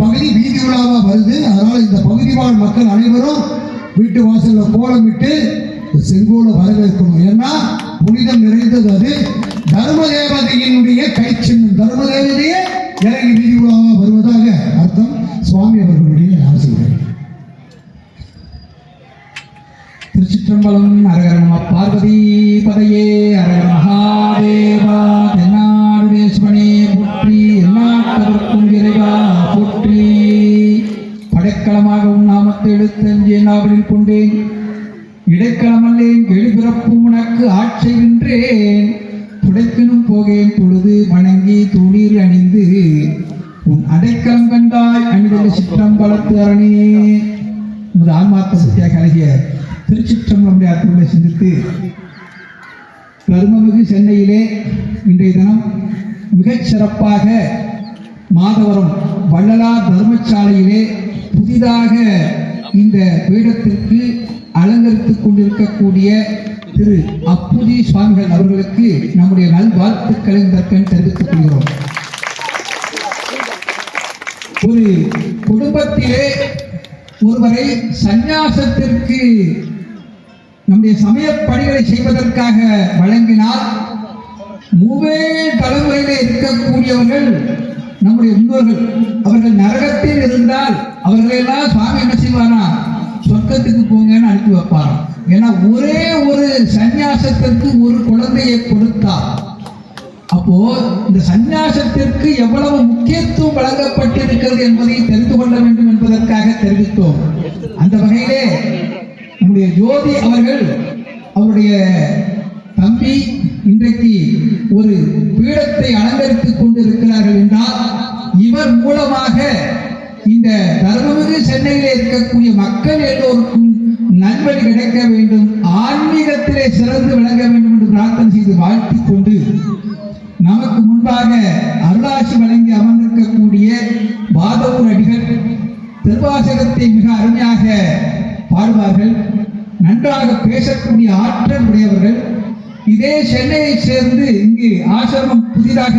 பகுதி வீதி உலாவா வருது. அதனால இந்த பகுதி வாழ் மக்கள் அனைவரும் வீட்டு வாசல்ல கோலமிட்டு செங்கோலை வரவேற்கணும். ஏன்னா புனிதம் நிறைந்தது அது. தர்ம தேவதையினுடைய கை சின்னம் தர்ம தேவதையே இறங்கி வீதி உலாவா வருவதாக அர்த்தம். சுவாமி அவர்களுடைய ஆசிரியர். திருச்சிற்றம்பலம் அரகர நம பார்வதி பதையே அரகர மகாதேவ. எடுத்தஞ்சி கொண்டேன் இடைக்களமல்லேன் எழுபிறப்பும் உனக்கு ஆட்செய்கின்றேன் துடைக்கணும் போகேன் பொழுது வணங்கி துணீர் அணிந்து உன் அடைக்கலம் கண்டாய் அணிதல் சிற்றம்பலத்து அரணே. நமது ஆன்மார்த்த சக்தியாக அழகிய திருச்சிற்றம்பலம் அர்த்தங்களை சிந்தித்து கருமமிகு சென்னையிலே இன்றைய தினம் மிகச் சிறப்பாக மாதவரம் வள்ளலார் தர்மசாலையிலே புதிதாக இந்த பீடத்திற்கு அலங்கரித்துக் கொண்டிருக்கக்கூடிய திரு அப்புதி சுவாமிகள் அவர்களுக்கு நம்முடைய நல்வாழ்த்துக்களை இதற்கென தெரிவித்துக் கொள்கிறோம். ஒரு குடும்பத்திலே ஒருவரை சந்நியாசத்திற்கு நம்முடைய சமய பணிகளை செய்வதற்காக வழங்கினால் மூவே தலைமுறையிலே இருக்கக்கூடியவர்கள் நம்முடைய முன்னோர்கள். அவர்கள் நரகத்தில் இருந்தால் அவர்களெல்லாம் சுவாமி என்ன சொர்க்கத்துக்கு போங்கன்னு அனுப்பி வைப்பாராம். ஏன்னா ஒரே ஒரு சந்நியாசத்திற்கு ஒரு குழந்தையை கொடுத்தார் அப்போ இந்த சந்நியாசத்திற்கு எவ்வளவு முக்கியத்துவம் வழங்கப்பட்டிருக்கிறது என்பதை தெரிந்து கொள்ள வேண்டும் என்பதற்காக தெரிவித்தோம். அந்த வகையிலே நம்முடைய ஜோதி அவர்கள் அவருடைய தம்பி இன்றைக்கு ஒரு பீடத்தை அலங்கரித்துக் கொண்டிருக்கிறார்கள் என்றால் இவர் மூலமாக இந்த தர்மமிகு சென்னையில் இருக்கக்கூடிய மக்கள் எல்லோருக்கும் நன்மை கிடைக்க வேண்டும் ஆன்மீகத்திலே சிறந்து விளங்க வேண்டும் என்று பிரார்த்தனை செய்து வாழ்த்திக் கொண்டு நமக்கு முன்பாக அருளாசி வழங்கி அமர்ந்திருக்கக்கூடிய பாதவூர் அடிகள் திருவாசகத்தை மிக அருமையாக பாடுவார்கள். நன்றாக பேசக்கூடிய ஆற்றல் உடையவர்கள். இதே சென்னையை சேர்ந்து இங்கு ஆசிரமம் புதிதாக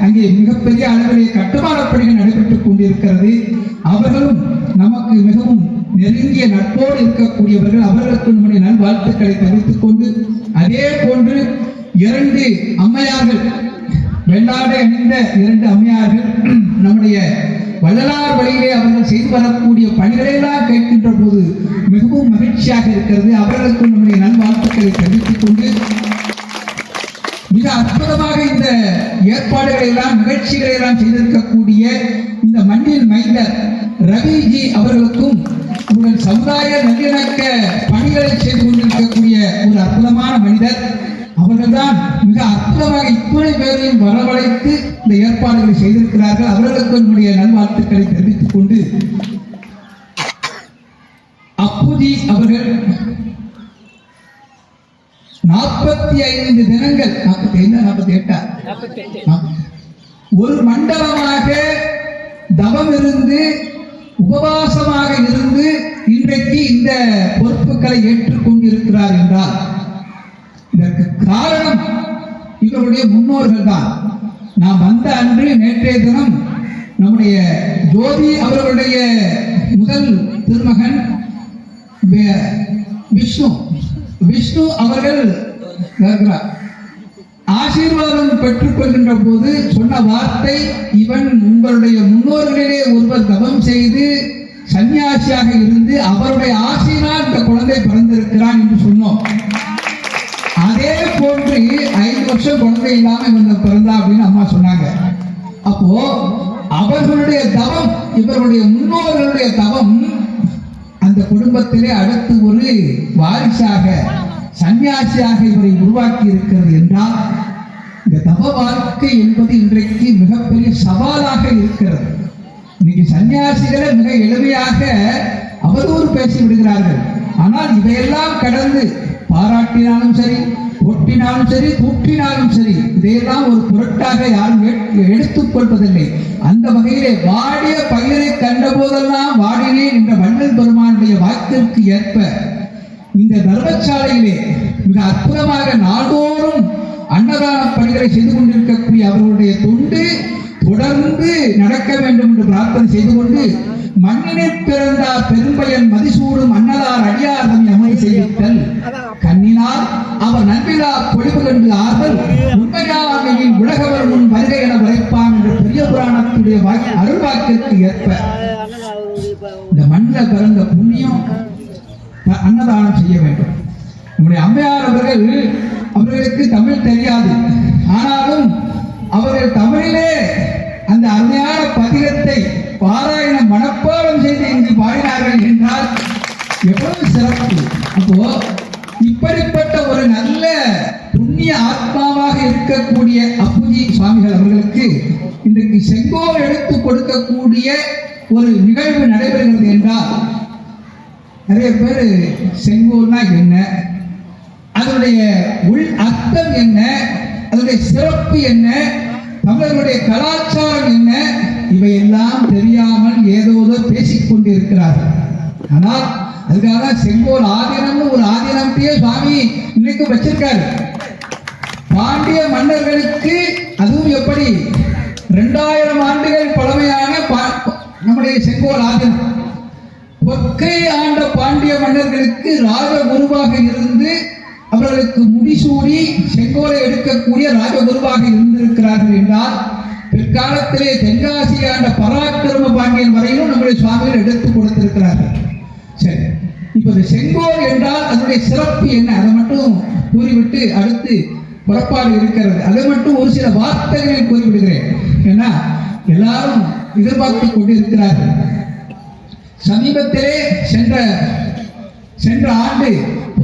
அங்கே மிகப்பெரிய அளவிலே கட்டுமான பணிகள் நடைபெற்றுக் கொண்டிருக்கிறது. அவர்களும் நமக்கு மிகவும் நெருங்கிய நட்போடு இருக்கக்கூடியவர்கள். அவர்களுக்கு நம்முடைய நல்வாழ்த்துக்களை தெரிவித்துக் கொண்டு அதே போன்று இரண்டு அம்மையார்கள் வெள்ளாட இணைந்த இரண்டு அம்மையார்கள் நம்முடைய வள்ளலார் வழியிலே அவர்கள் செய்து வரக்கூடிய பணிகளெல்லாம் கேட்கின்ற போது மிகவும் மகிழ்ச்சியாக இருக்கிறது. அவர்களுக்கு நம்முடைய நல்வாழ்த்துக்களை தெரிவித்துக் கொண்டு மிக அற்புதமாக இந்த ஏற்பாடுகளை எல்லாம் நிகழ்ச்சிகளை எல்லாம் செய்திருக்கக்கூடிய இந்த மண்ணின் மைந்தர் ரவிஜி அவர்களுக்கும் உங்கள் சமுதாய நல்லிணக்க பணிகளை செய்து கொண்டிருக்கக்கூடிய ஒரு அற்புதமான மனிதர். அவர்கள்தான் மிக அற்புதமாக இத்துணை பேரையும் வரவழைத்து இந்த ஏற்பாடுகளை செய்திருக்கிறார்கள். அவர்களுக்கு என்னுடைய நல்வாழ்த்துக்களை தெரிவித்துக் கொண்டு அப்புதி அவர்கள் நாற்பத்தி ஐந்து தினங்கள் நாற்பத்தி ஐந்து நாற்பத்தி எட்டா? ஒரு மண்டலமாக தவம் இருந்து உபவாசமாக இருந்து இன்றைக்கு இந்த பொறுப்புகளை ஏற்றுக்கொண்டிருக்கிறார் என்றால் இதற்கு காரணம் இவருடைய முன்னோர்கள் தான். நான் வந்த அன்று நேற்றைய தினம் நம்முடைய ஜோதி அவர்களுடைய முதல் திருமகன் விஷ்ணு. விஷ்ணு அவர்கள் ஆசீர்வாதம் ஆசீர்வாதம் பெற்றுக்கொள்கின்ற போது சொன்ன வார்த்தை இவன் உங்களுடைய முன்னோர்களிலே ஒருவர் தவம் செய்து சன்னியாசியாக இருந்து அவருடைய ஆசையினால் இந்த குழந்தை பிறந்திருக்கிறான் என்று சொன்னோம். அதே போன்று ஐந்து வருஷம் குழந்தை இல்லாம இவன் பிறந்தா அப்படின்னு அம்மா சொன்னாங்க. அப்போ அவர்களுடைய தவம் இவர்களுடைய முன்னோர்களுடைய தவம் அந்த குடும்பத்திலே அடுத்து ஒரு வாரிசாக சன்னியாசியாக இவரை உருவாக்கி இருக்கிறது என்றால் இந்த தவ வாழ்க்கை என்பது இன்றைக்கு மிகப்பெரிய சவாலாக இருக்கிறது. இன்னைக்கு சன்னியாசிகளை மிக எளிமையாக அவதூறு பேசி விடுகிறார்கள். ஆனால் இதையெல்லாம் கடந்து பாராட்டினாலும் சரி ஒட்டினாலும் சரி கூட்டினாலும் சரி இதையெல்லாம் ஒரு பொருட்டாக யாரும் எடுத்துக்கொள்வதில்லை அந்த வகையிலே வாடிய பயிரை கண்ட போதெல்லாம் வாடினேன் என்ற வள்ளல் பெருமானுடைய வாக்கிற்கு ஏற்ப இந்த தர்மசாலையிலே மிக அற்புதமாக நாள்தோறும் அன்னதான பணிகளை செய்து கொண்டிருக்கக்கூடிய அவர்களுடைய தொண்டு தொடர்ந்து நடக்க வேண்டும் என்று பிரார்த்தனை செய்து கொண்டு மண்ணினில் பிறந்தார் பெரும்பயன் மதிசூடும் அன்னலார் அடியார் தன் அமை செய்வித்தல் கண்ணினால் அவர் நன்றிலா பொழிவு கண்டு ஆர்வல் உண்மையாமையின் உலகவர் முன் வருகை என உரைப்பான் என்ற பெரிய புராணத்துடைய அருள்வாக்கிற்கு ஏற்ப. இந்த மண்ணில் பிறந்த புண்ணியம் அன்னதானம் செய்ய வேண்டும். நம்முடைய அம்மையார் அவர்கள் அவர்களுக்கு தமிழ் தெரியாது. ஆனாலும் அவர்கள் தமிழிலே அந்த அருமையான பதிகத்தை பாராயண மனப்பாடம் செய்து இங்கு பாடினார்கள் என்றால் எவ்வளவு சிறப்பு. அப்போ இப்படிப்பட்ட ஒரு நல்ல புண்ணிய ஆத்மாவாக இருக்கக்கூடிய அப்புஜி சுவாமிகள் அவர்களுக்கு இன்றைக்கு செங்கோல் எடுத்து கொடுக்கக்கூடிய ஒரு நிகழ்வு நடைபெறுகிறது என்றால் நிறைய பேர் செங்கோல்னா என்ன? அதனுடைய உள் அர்த்தம் என்ன? அதனுடைய சிறப்பு என்ன? தமிழர்களுடைய கலாச்சாரம் என்ன? இவையெல்லாம் தெரியாமல் ஏதோதோ பேசிக் கொண்டிருக்கிறார்கள் ஆனால் அதுக்காக செங்கோல் ஆதீனம்னு ஒரு ஆதீனத்தையே சுவாமி இன்னைக்கு வச்சிருக்காரு. பாண்டிய மன்னர்களுக்கு அதுவும் எப்படி? ரெண்டாயிரம் ஆண்டுகள் பழமையான நம்முடைய செங்கோல் ஆதீனம். பொற்கை ஆண்ட பாண்டிய மன்னர்களுக்கு ராஜ குருவாக இருந்து அவர்களுக்கு முடிசூடி செங்கோலை எடுக்கக்கூடிய ராஜகுருவாக இருந்திருக்கிறார்கள் என்றால் பிற்காலத்திலே தென்காசி ஆண்ட பராக்கிரம பாண்டியன் வரையிலும் நம்முடைய சுவாமிகள் எடுத்து கொடுத்திருக்கிறார்கள். சரி இப்போது செங்கோல் என்றால் அதனுடைய சிறப்பு என்ன? அதை மட்டும் கூறிவிட்டு அடுத்து புறப்பாடு இருக்கிறது. அதை மட்டும் ஒரு சில வார்த்தைகளில் கூறிவிடுகிறேன். ஏன்னா எல்லாரும் எதிர்பார்த்து கொண்டிருக்கிறார்கள். சமீபத்திலே சென்ற சென்ற ஆண்டு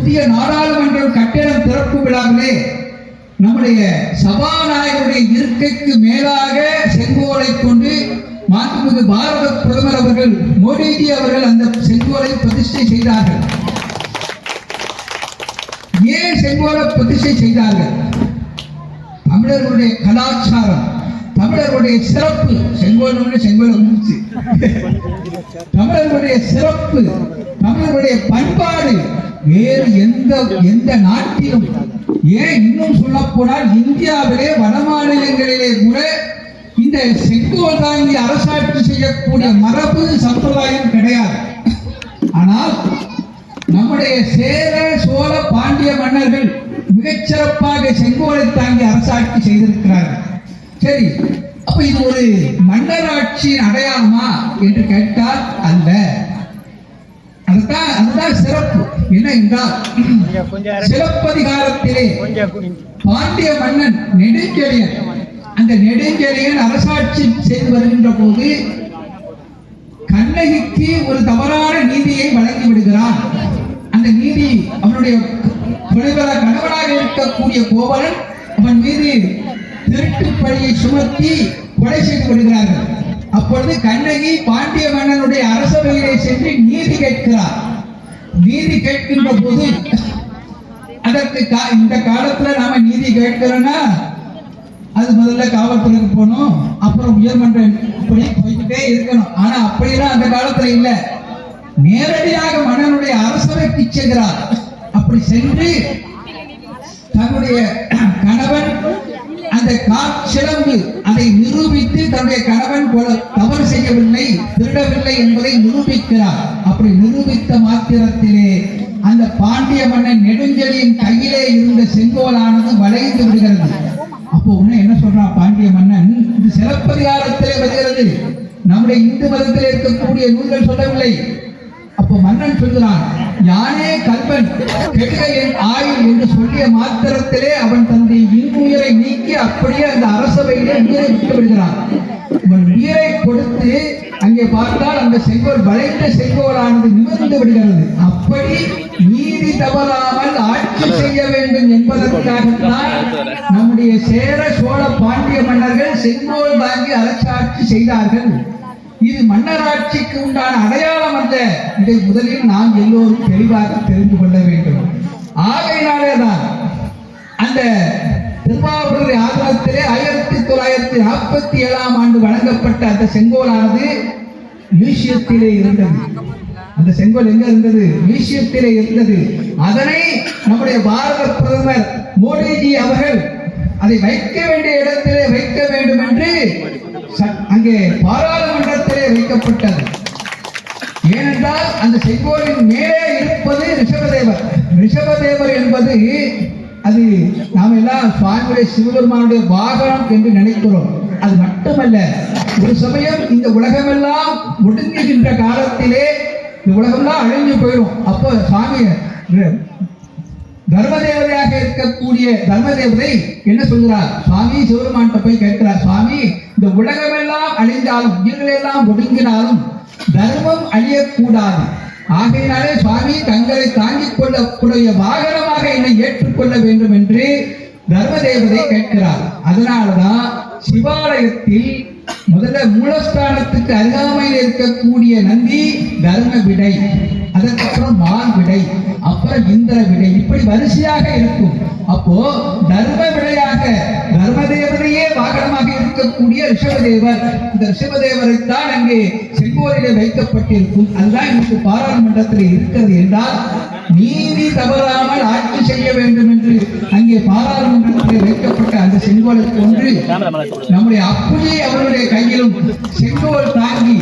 புதிய நாடாளுமன்றம் கட்டிடம் திறப்பு விழாவிலே நம்முடைய சபாநாயகருடைய இருக்கைக்கு மேலாக செங்கோலை கொண்டு மாண்புமிகு பாரத பிரதமர் அவர்கள் மோடிஜி அவர்கள் அந்த செங்கோலை பிரதிஷ்டை செய்தார்கள். ஏன் செங்கோலை பிரதிஷ்டை செய்தார்கள்? தமிழர்களுடைய கலாச்சாரம் தமிழர்களுடைய சிறப்பு செங்கோல் செங்கோல் வந்துச்சு தமிழர்களுடைய சிறப்பு தமிழர்களுடைய பண்பாடு வேறு எந்த எந்த நாட்டிலும். ஏன் இன்னும் சொல்லப்போனால் இந்தியாவிலே வட மாநிலங்களிலே கூட இந்த செங்கோல் தாங்கி அரசாட்சி செய்யக்கூடிய மரபு சம்பிரதாயம் கிடையாது. ஆனால் நம்முடைய சேர சோழ பாண்டிய மன்னர்கள் மிகச்சிறப்பாக செங்கோலை தாங்கி அரசாட்சி செய்திருக்கிறார்கள். சரி அப்ப இது ஒரு மன்னராட்சியின் அடையாளமா என்று கேட்டால் அல்ல. அதுதான் அதுதான் சிறப்பு. என்ன என்றால் சிலப்பதிகாரத்திலே பாண்டிய மன்னன் நெடுஞ்செழியன் அந்த நெடுஞ்செழியன் அரசாட்சி செய்து வருகின்ற போது கண்ணகிக்கு ஒரு தவறான நீதியை வழங்கி விடுகிறான். அந்த நீதி அவனுடைய துணைவர கணவனாக இருக்கக்கூடிய கோவலன் அவன் மீது திருட்டு பழியை சுமத்தி கொலை செய்து விடுகிறார்கள் அப்பொழுது கண்ணகி பாண்டிய மன்னனுடைய அரசவையிலே சென்று நீதி கேட்கிறார். நீதி கேட்கின்ற போது அதற்கு இந்த காலத்துல நாம நீதி கேட்கிறோம்னா அது முதல்ல காவல்துறைக்கு போகணும் அப்புறம் உயர்மன்றம் இப்படி போய்கிட்டே இருக்கணும். ஆனா அப்படியெல்லாம் அந்த காலத்துல இல்ல. நேரடியாக மன்னனுடைய அரசவைக்கு செல்கிறார் அப்படி சென்று தன்னுடைய கணவன் அந்த காற்சிலம்பு அதை நிரூபித்து தன்னுடைய கணவன் போல தவறு செய்யவில்லை திருடவில்லை என்பதை நிரூபிக்கிறார். அப்படி நிரூபித்த மாத்திரத்திலே அந்த பாண்டிய மன்னன் நெடுஞ்செழியின் கையிலே இருந்த செங்கோலானது வளைந்து விடுகிறது. அப்போ உடனே என்ன சொல்றா பாண்டிய மன்னன்? இது சிலப்பதிகாரத்திலே வருகிறது. நம்முடைய இந்து மதத்தில் இருக்கக்கூடிய நூல்கள் சொல்லவில்லை. அப்போ மன்னன் சொல்கிறான் யானே கல்வன் கெடுக என் ஆயுள் என்று சொல்லிய மாத்திரத்திலே அவன் தந்தை இன்னுயிரை நீக்கி அப்படியே அந்த அரசவையிலே உயிரை விட்டு விடுகிறான். இவன் உயிரை கொடுத்து அங்கே பார்த்தால் அந்த செங்கோல் வளைந்த செங்கோலானது நிமிர்ந்து விடுகிறது. அப்படி நீதி தவறாமல் ஆட்சி செய்ய வேண்டும் என்பதற்காகத்தான் நம்முடைய சேர சோழ பாண்டிய மன்னர்கள் செங்கோல் வாங்கி அரசாட்சி செய்தார்கள். இது மன்னராட்சிக்கு உண்டான அடையாளம் அல்ல. இதை முதலில் நாம் எல்லோரும் தெளிவாக தெரிந்து கொள்ள வேண்டும். ஆகையினாலேதான் அந்த திருவாவூர் ஆதரத்திலே ஆயிரத்தி தொள்ளாயிரத்தி நாற்பத்தி ஏழாம் ஆண்டு வழங்கப்பட்ட அந்த செங்கோலானது மியூசியத்திலே இருந்தது. அந்த செங்கோல் எங்க இருந்தது? மியூசியத்திலே இருந்தது. அதனை நம்முடைய பாரத பிரதமர் மோடிஜி அவர்கள் அதை வைக்க வேண்டிய இடத்திலே வைக்க வேண்டும் என்று அங்கே பாராளுமன்ற வைக்கப்பட்டது ஏனென்றால் அந்த செங்கோலின் மேலே இருப்பது ரிஷபதேவர். ரிஷபதேவர் என்பது அது நாம் எல்லாம் சுவாமியுடைய சிவபெருமானுடைய வாகனம் என்று நினைக்கிறோம். அது மட்டுமல்ல ஒரு சமயம் இந்த உலகமெல்லாம் ஒடுங்குகின்ற காலத்திலே இந்த உலகம்லாம் அழிஞ்சு போயிடும் அப்போ சுவாமி தர்மதேவதையாக இருக்கக்கூடிய தர்மதேவதை என்ன சொல்கிறார் சுவாமி சிவபெருமான்கிட்ட போய் கேட்கிறார் சுவாமி இந்த உலகமெல்லாம் அழிந்தாலும் உயிர்கள் எல்லாம் ஒடுங்கினாலும் தர்மம் அழியக்கூடாது. ஆகையினாலே சுவாமி தங்களை தாங்கிக் கொள்ளக்கூடிய வாகனமாக என்னை ஏற்றுக்கொள்ள வேண்டும் என்று தர்மதேவதை கேட்கிறார். அதனாலதான் சிவாலயத்தில் முதல்ல மூலஸ்தானத்துக்கு அருகாமையில் இருக்கக்கூடிய நந்தி தர்ம விடை. அதுக்கப்புறம் மான் விடை அப்புறம் இந்திர விடை. இப்படி வரிசையாக இருக்கும். அப்போ தர்ம விடையாக தர்மதேவரையே வாகனமாக இருக்கக்கூடிய ரிஷபதேவர் இந்த ரிஷபதேவரைத்தான் அங்கே செங்கோலிலே வைக்கப்பட்டிருக்கும். அதுதான் இன்னைக்கு பாராளுமன்றத்தில் இருக்கிறது என்றால் நீதி தவறாமல் ஆட்சி செய்ய வேண்டும் என்று அங்கே பாராளுமன்றத்தில் வைக்கப்பட்ட அந்த செங்கோலை போன்று நம்முடைய அப்புஜி அவருடைய கையிலும் செங்கோல் தாங்கி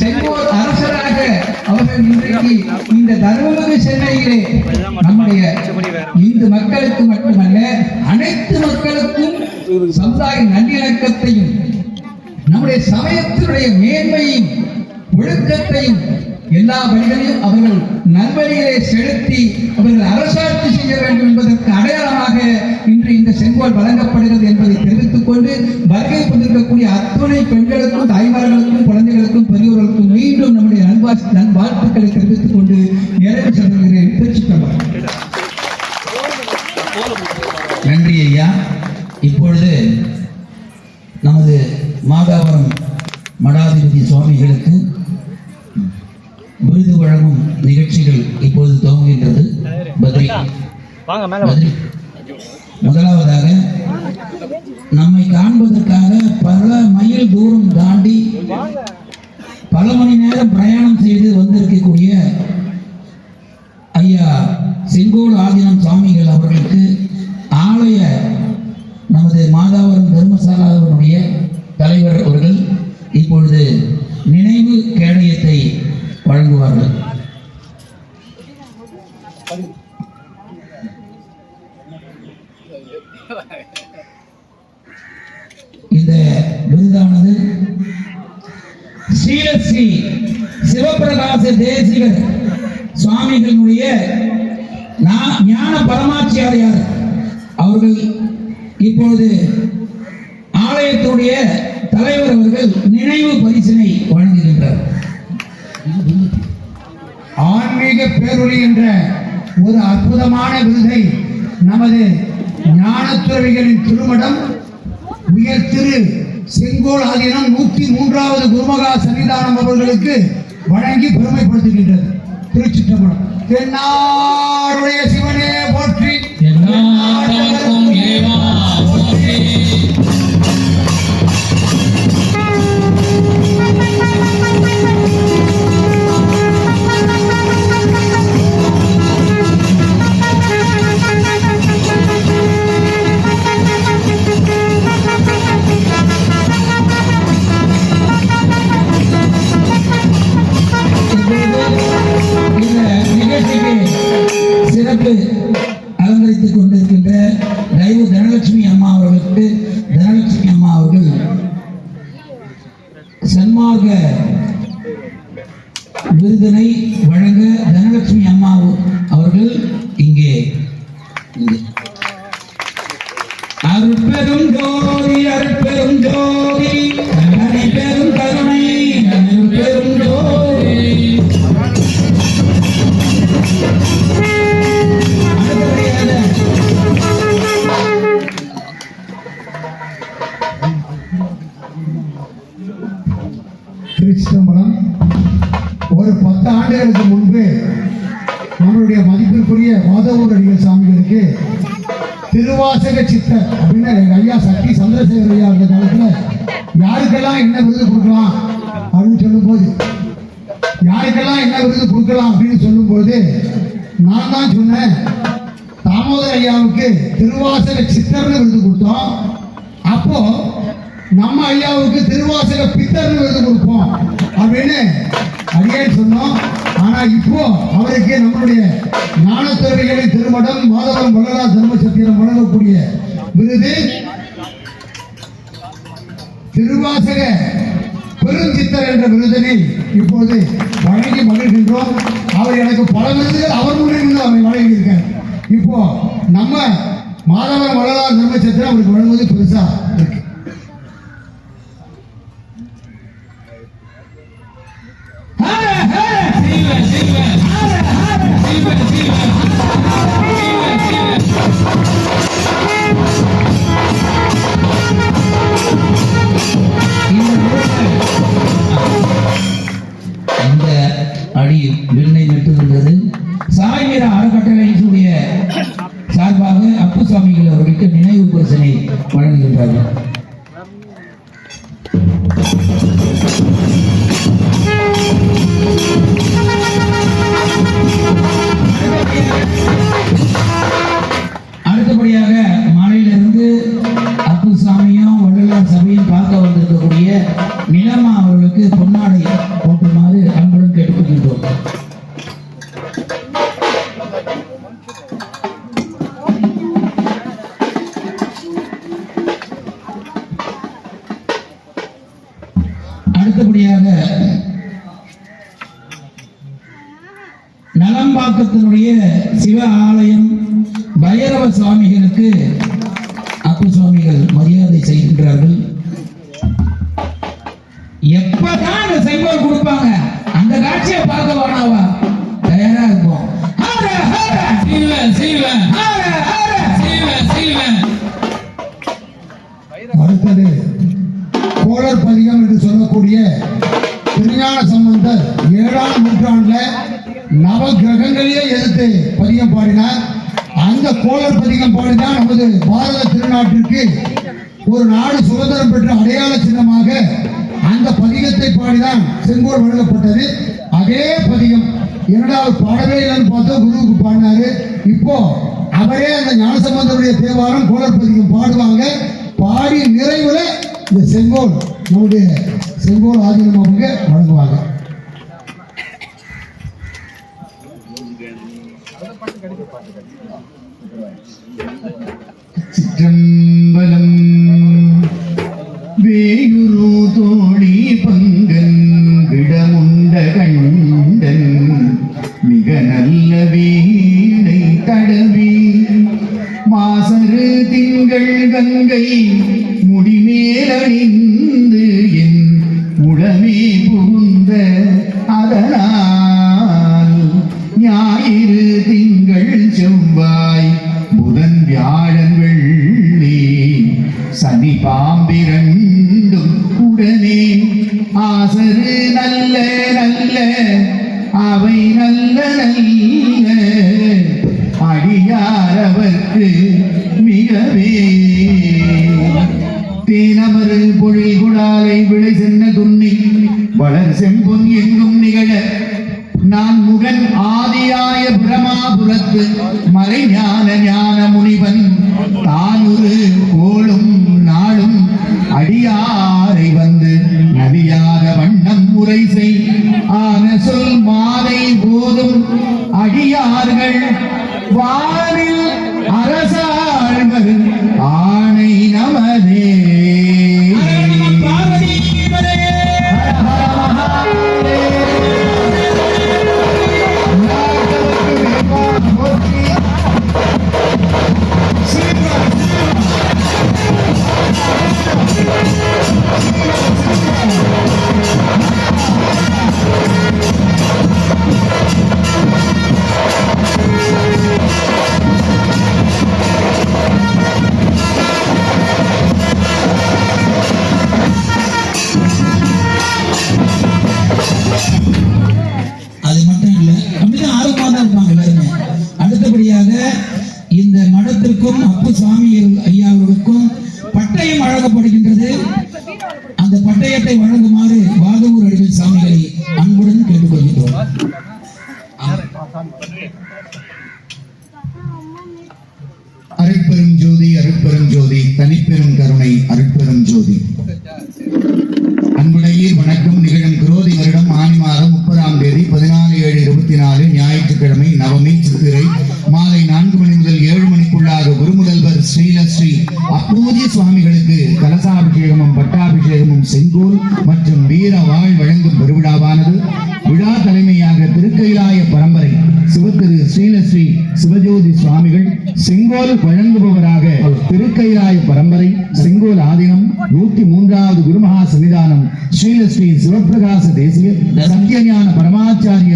செங்கோல் அரசராக அவர்கள் இன்றைக்கு இந்த தர்மபுரி சென்னையிலே நம்முடைய இந்து மக்களுக்கு மட்டுமல்ல அனைத்து மக்களுக்கும் சமுதாய நல்லிணக்கத்தையும் நம்முடைய சமயத்தினுடைய மேன்மையும் ஒழுக்கத்தையும் எல்லா வழிகளையும் அவர்கள் நல்வழியிலே செலுத்தி அவர்கள் அரசாட்சி செய்ய வேண்டும் என்பதற்கு அடையாளமாக இன்று இந்த செங்கோல் வழங்கப்படுகிறது என்பதை தெரிவித்துக் கொண்டு வருகை கொண்டிருக்கக்கூடிய அத்துணை பெண்களுக்கும் தாய்மார்களுக்கும் குழந்தைகளுக்கும் பெரியோர்களுக்கும் மீண்டும் நம்முடைய நல்வா நல்வாழ்த்துக்களை தெரிவித்துக் கொண்டு நிறைவு செல்கிறேன் பேச்சுக்கொள்வார் நன்றி ஐயா இப்பொழுது நமது மாதாவரம் மடாதிபதி சுவாமிகளுக்கு விருது வழங்கும் நிகழ்ச்சிகள் இப்பொழுது துவங்குகின்றது பத்ரி வாங்க மேல முதலாவதாக நம்மை காண்பதற்காக பல மைல் தூரம் தாண்டி பல மணி நேரம் பிரயாணம் செய்து வந்திருக்கக்கூடிய ஐயா செங்கோல் ஆதீனம் சுவாமிகள் அவர்களுக்கு ஆலய நமது மாதாவரம் தர்மசாலாவினுடைய தலைவர் அவர்கள் இப்பொழுது நினைவு கேடயத்தை வழங்குவார்கள் இந்த விருதானது ஸ்ரீலஸ்ரீ சிவபிரகாச தேசிகர் சுவாமிகளுடைய நா- ஞான ஆச்சாரியார் அவர்கள் இப்பொழுது ஆலயத்துடைய தலைவர் அவர்கள் நினைவு பரிசினை வழங்குகின்றார். ஆன்மீக பேரொழி என்ற ஒரு அற்புதமான விருதை நமது ஞானத்துறவிகளின் திருமடம் உயர் திரு செங்கோல் ஆதீனம் நூற்றி மூன்றாவது குருமகா சன்னிதானம் அவர்களுக்கு வழங்கி பெருமைப்படுத்துகின்றது. திருச்சிற்றம்பலம். தென்னாருடைய சிவனே போற்றி எல்லாருக்கும் திருச்சிதம்பரம் ஒரு பத்து ஆண்டுகளுக்கு முன்பு நம்மளுடைய மதிப்பிற்குரிய மாதவூரடிகள் சாமிகளுக்கு திருவாசக சித்தர் அப்படின்னு ஐயா சக்தி சந்திரசேகர் ஐயா இருந்த காலத்தில் யாருக்கெல்லாம் என்ன விருது கொடுக்கலாம் அப்படின்னு சொல்லும்போது யாருக்கெல்லாம் என்ன விருது கொடுக்கலாம் அப்படின்னு சொல்லும்போது நான் தான் சொன்னேன். தாமோதர ஐயாவுக்கு திருவாசக சித்தர்னு விருது கொடுத்தோம். அப்போ நம்ம ஐயாவுக்கு திருவாசக பித்தர்னு விருது கொடுப்போம். அப்படின்னு அடியேன் சொன்னோம். ஆனா இப்போ அவருக்கு நம்மளுடைய ஞானத்துறவிகளை திருமடம் மாதவன் வள்ளலார் தர்ம சத்திரம் வழங்கக்கூடிய விருது. திருவாசக பெருஞ்சித்தர் என்ற விருதினை இப்போது வழங்கி மகிழ்கின்றோம். அவர் எனக்கு பல விருதுகள் அவர் முன்னிருந்து அவரை வழங்கியிருக்கார். இப்போ நம்ம மாதவன் வள்ளலார் தர்ம சத்திரம் அவருக்கு வழங்குவது பெருசா இருக்கு. எப்பதான் அந்த செங்கோல் கொடுப்பாங்க? அந்த காட்சியை பார்க்க வேணாவா தயாரா இருக்கும் ஹர, ஹர. சீவ சீவ அடுத்தது கோளர் பதிகம் என்று சொல்லக்கூடிய திருஞான சம்பந்தர் ஏழாம் நூற்றாண்டுல நவ கிரகங்களையே எதிர்த்து பதிகம் பாடினார். அந்த கோளர் பதிகம் பாடிதான் நமது பாரத திருநாட்டிற்கு ஒரு நாடு சுதந்திரம் பெற்ற அடையாள சின்னமாக அந்த பதிகத்தை பாடிதான் செங்கோல் வழங்கப்பட்டது. அதே பதிகம் இரண்டாவது பாடவே இல்லைன்னு பார்த்தா குருவுக்கு பாடினாரு. இப்போ அவரே அந்த ஞானசம்பந்தருடைய தேவாரம் கோலர் பதிகம் பாடுவாங்க. பாடி நிறைவுல இந்த செங்கோல் நம்முடைய செங்கோல் ஆதீனம் அவங்க வழங்குவாங்க. சிற்றம்பலம் வேயுரு ஆசரு நல்ல நல்ல அவை நல்ல நல்ல அடியாரவர்க்கு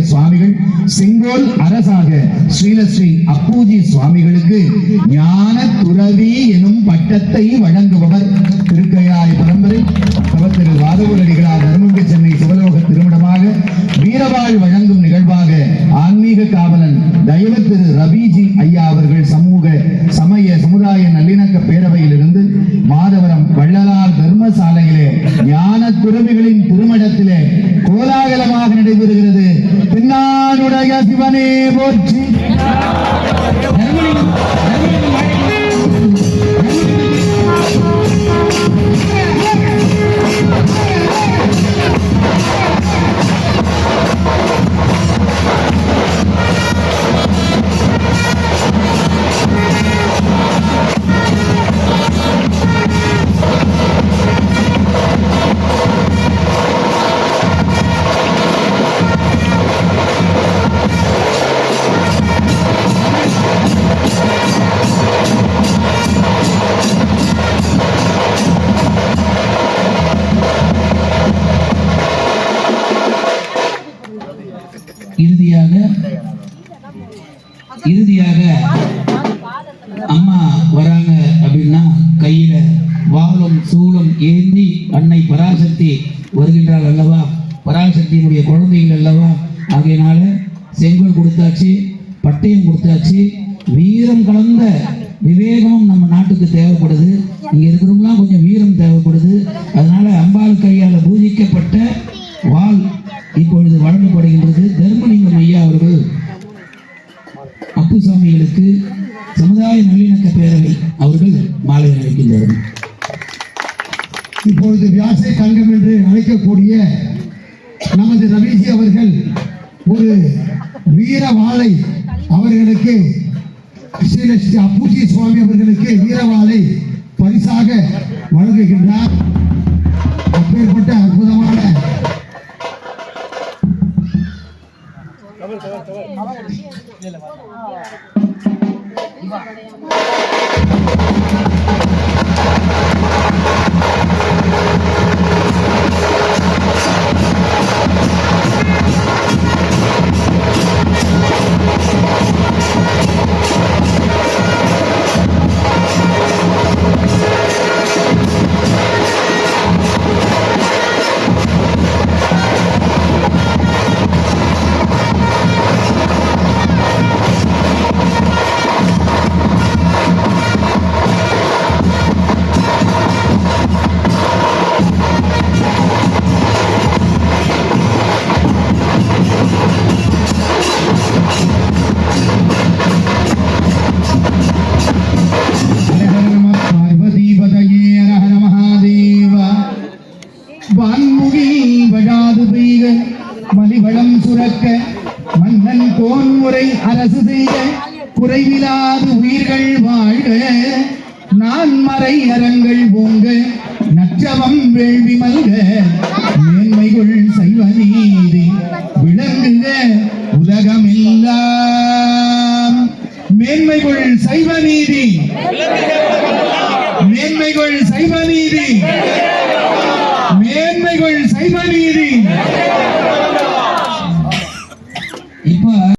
சுவாமிகள் செங்கோல் அரசாக ஸ்ரீலஸ்ரீ அப்பூஜி சுவாமிகளுக்கு ஞான துறவி எனும் பட்டத்தை வழங்குபவர் திருக்கையாய் பரம்பரை திரு வாதவூரடிகளார் தர்மங்க சென்னை சிவலோக திருமணமாக வீரவாள் வழங்கும் நிகழ்ச்சி ஆன்மீக காவலன் தயவு திரு ரபிஜி ஐயா அவர்கள் சமூக சமய சமுதாய நல்லிணக்க பேரவையிலிருந்து மாதவரம் வள்ளலார் தர்மசாலையிலே ஞான துறவிகளின் திருமணத்திலே கோலாகலமாக நடைபெறுகிறது. பின்னானுடைய சிவனே போற்றி. ஆகையினால செங்கோல் கொடுத்தாச்சு பட்டயம் கொடுத்தாச்சு வீரம் கலந்த விவேகமும் நம்ம நாட்டுக்கு தேவைப்படுது. இங்கே இருக்கிறவங்களாம் கொஞ்சம் வீரம் தேவைப்படுது. அதனால அம்பாள் கையால் பூஜிக்கப்பட்ட வாள் இப்பொழுது வழங்கப்படுகின்றது. தர்மலிங்க வீர அவர்களுக்கு ஸ்ரீலட்சுமி அப்பூஜி சுவாமி அவர்களுக்கு வீரவாளை பரிசாக வழங்குகின்றார். அப்பேற்பட்ட அற்புதமான ஹர Thank you.